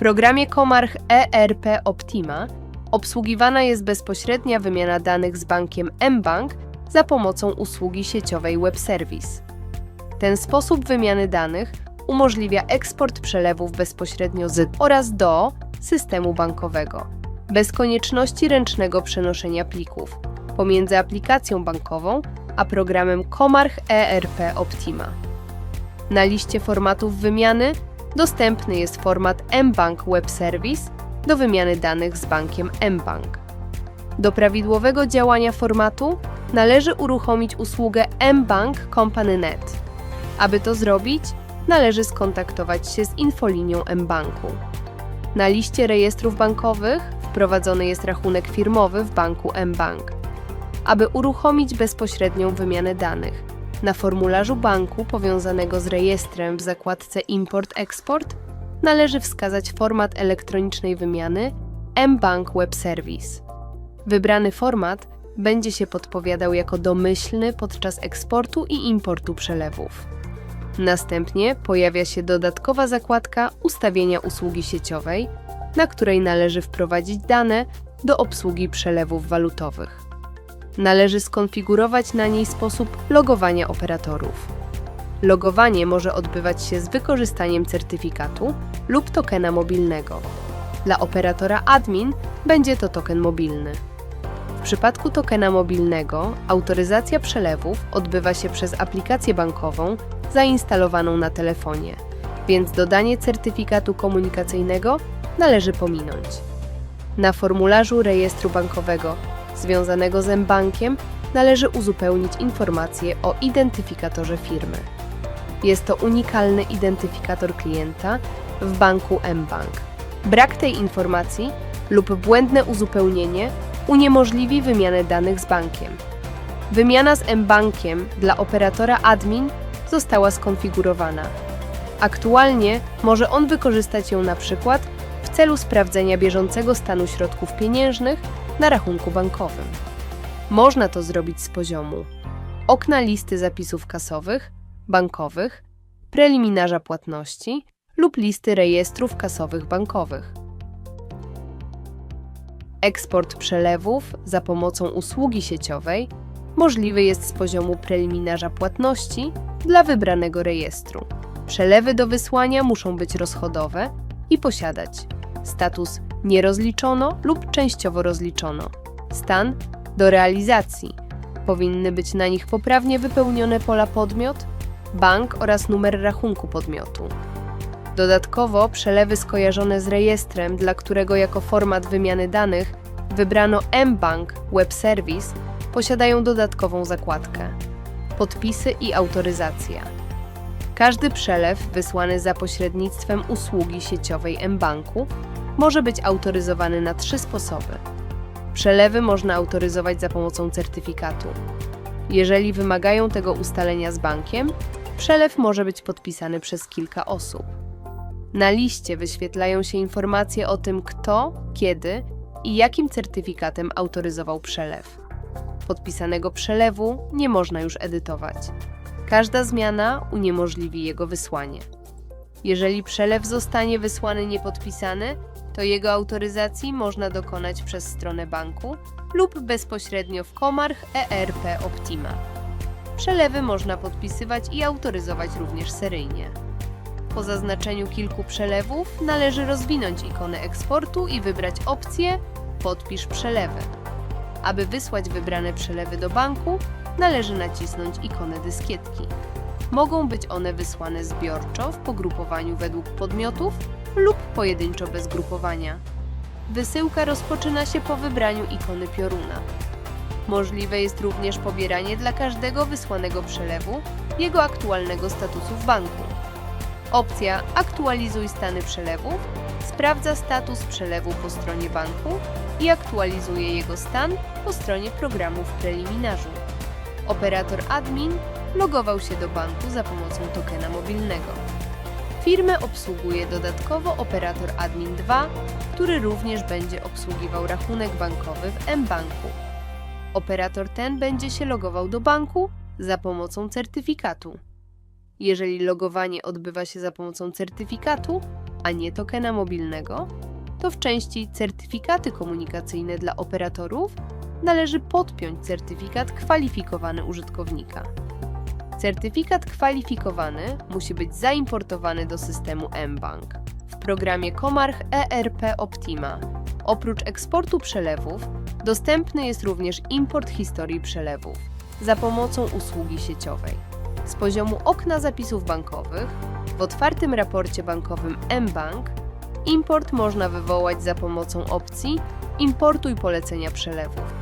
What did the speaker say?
programie Comarch ERP Optima obsługiwana jest bezpośrednia wymiana danych z bankiem mBank za pomocą usługi sieciowej Web Service. Ten sposób wymiany danych umożliwia eksport przelewów bezpośrednio z oraz do systemu bankowego, bez konieczności ręcznego przenoszenia plików pomiędzy aplikacją bankową a programem Comarch ERP Optima. Na liście formatów wymiany dostępny jest format mBank Web Service do wymiany danych z bankiem mBank. Do prawidłowego działania formatu należy uruchomić usługę mBank CompanyNet. Aby to zrobić, należy skontaktować się z infolinią mBanku. Na liście rejestrów bankowych wprowadzony jest rachunek firmowy w banku mBank. Aby uruchomić bezpośrednią wymianę danych, na formularzu banku powiązanego z rejestrem w zakładce Import-Export należy wskazać format elektronicznej wymiany mBank Web Service. Wybrany format będzie się podpowiadał jako domyślny podczas eksportu i importu przelewów. Następnie pojawia się dodatkowa zakładka Ustawienia usługi sieciowej, na której należy wprowadzić dane do obsługi przelewów walutowych. Należy skonfigurować na niej sposób logowania operatorów. Logowanie może odbywać się z wykorzystaniem certyfikatu lub tokena mobilnego. Dla operatora admin będzie to token mobilny. W przypadku tokena mobilnego autoryzacja przelewów odbywa się przez aplikację bankową zainstalowaną na telefonie, więc dodanie certyfikatu komunikacyjnego należy pominąć. Na formularzu rejestru bankowego związanego z mBankiem należy uzupełnić informacje o identyfikatorze firmy. Jest to unikalny identyfikator klienta w banku mBank. Brak tej informacji lub błędne uzupełnienie uniemożliwi wymianę danych z bankiem. Wymiana z mBankiem dla operatora admin została skonfigurowana. Aktualnie może on wykorzystać ją na przykład w celu sprawdzenia bieżącego stanu środków pieniężnych na rachunku bankowym. Można to zrobić z poziomu okna listy zapisów kasowych, bankowych, preliminarza płatności lub listy rejestrów kasowych bankowych. Eksport przelewów za pomocą usługi sieciowej możliwy jest z poziomu preliminarza płatności dla wybranego rejestru. Przelewy do wysłania muszą być rozchodowe i posiadać status nierozliczono lub częściowo rozliczono. Stan do realizacji. Powinny być na nich poprawnie wypełnione pola podmiot, bank oraz numer rachunku podmiotu. Dodatkowo przelewy skojarzone z rejestrem, dla którego jako format wymiany danych wybrano mBank Web Service, posiadają dodatkową zakładkę podpisy i autoryzacja. Każdy przelew wysłany za pośrednictwem usługi sieciowej mBanku może być autoryzowany na trzy sposoby. Przelewy można autoryzować za pomocą certyfikatu. Jeżeli wymagają tego ustalenia z bankiem, przelew może być podpisany przez kilka osób. Na liście wyświetlają się informacje o tym, kto, kiedy i jakim certyfikatem autoryzował przelew. Podpisanego przelewu nie można już edytować. Każda zmiana uniemożliwi jego wysłanie. Jeżeli przelew zostanie wysłany niepodpisany, to jego autoryzacji można dokonać przez stronę banku lub bezpośrednio w Comarch ERP Optima. Przelewy można podpisywać i autoryzować również seryjnie. Po zaznaczeniu kilku przelewów należy rozwinąć ikonę eksportu i wybrać opcję Podpisz przelewy. Aby wysłać wybrane przelewy do banku, należy nacisnąć ikonę dyskietki. Mogą być one wysłane zbiorczo w pogrupowaniu według podmiotów lub pojedynczo bez grupowania. Wysyłka rozpoczyna się po wybraniu ikony pioruna. Możliwe jest również pobieranie dla każdego wysłanego przelewu jego aktualnego statusu w banku. Opcja Aktualizuj stany przelewów sprawdza status przelewu po stronie banku i aktualizuje jego stan po stronie programu w preliminarzu. Operator admin logował się do banku za pomocą tokena mobilnego. Firmę obsługuje dodatkowo operator admin 2, który również będzie obsługiwał rachunek bankowy w mBanku. Operator ten będzie się logował do banku za pomocą certyfikatu. Jeżeli logowanie odbywa się za pomocą certyfikatu, a nie tokena mobilnego, to w części Certyfikaty komunikacyjne dla operatorów należy podpiąć certyfikat kwalifikowany użytkownika. Certyfikat kwalifikowany musi być zaimportowany do systemu mBank. W programie Comarch ERP Optima oprócz eksportu przelewów dostępny jest również import historii przelewów za pomocą usługi sieciowej. Z poziomu okna zapisów bankowych w otwartym raporcie bankowym mBank import można wywołać za pomocą opcji Importuj polecenia przelewów.